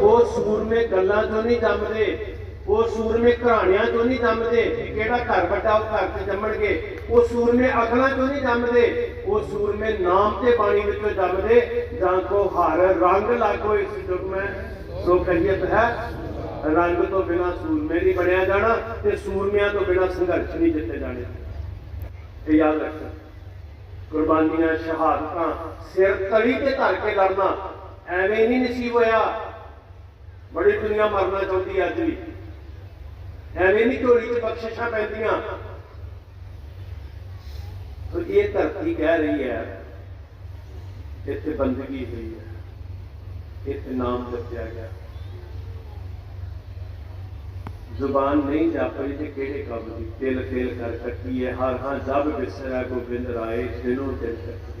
ਉਹ ਸੂਰਮੇ ਗੱਲਾਂ ਤੋਂ ਨਹੀਂ ਜੰਮਦੇ ਉਹ ਸੂਰਮੇ ਕਹਾਣੀਆਂ ਤੋਂ ਨਹੀਂ ਜੰਮਦੇ ਕਿਹੜਾ ਘਰ ਵੱਡਾ ਉਹ ਘਰ ਤੇ ਜੰਮਣਗੇ ਉਹ ਸੂਰਮੇ ਅਕਲਾਂ ਤੋਂ ਨਹੀਂ ਜੰਮਦੇ ਉਹ ਸੂਰਮੇ ਨਾਮ ਤੇ ਬਾਣੀ ਵਿੱਚੋਂ ਜੰਮਦੇ ਜਾਂ ਕੋ ਹਰ ਰੰਗ ਲਾਗੋ ਇਸ ਯੁਗ ਮੈਂ ਸੋ ਕਹੀਤ ਹੈ, ਰੰਗ ਤੋਂ ਬਿਨਾ ਸੂਰਮੇ ਨਹੀਂ ਬਣਿਆ ਜਾਣਾ ਤੇ ਸੂਰਮਿਆਂ ਤੋਂ ਬਿਨਾ ਸੰਘਰਸ਼ ਨਹੀਂ ਜਿੱਤੇ ਜਾਣੇ। ਇਹ ਯਾਦ ਰੱਖੋ ਕੁਰਬਾਨੀਆਂ, ਸ਼ਹਾਦਤਾਂ, ਸਿਰ ਤਲੀ ਤੇ ਧਰ ਕੇ ਲੜਨਾ, ਐਵੇਂ ਨਹੀਂ ਨਸੀਬ ਹੋਇਆ। ਬੜੀ ਦੁਨੀਆ ਮਰਨਾ ਚਾਹੁੰਦੀ ਅੱਜ ਵੀ। ਐਵੇਂ ਨਹੀਂ ਝੋਲੀ 'ਚ ਬਖਸ਼ਿਸ਼ਾਂ ਪੈਂਦੀਆਂ। ਸੋ ਇਹ ਧਰਤੀ ਕਹਿ ਰਹੀ ਹੈ, ਇੱਥੇ ਬੰਦਗੀ ਹੋਈ ਹੈ। ਇੱਥੇ ਨਾਮ ਜਪਿਆ ਗਿਆ। ਜ਼ੁਬਾਨ ਨਹੀਂ ਜਾਪਦੀ ਤੇ ਕਿਹੜੇ ਕੰਮ ਦੀ? ਤਿਲ ਤਿਲ ਕਰ ਕੱਟੀ ਹੈ, ਹਰ ਹਾਂ ਜਬ ਬਿਸਰਾ ਗੋਬਿੰਦ ਰਾਏ ਦਿਨੋਂ ਦਿਨ ਜਗ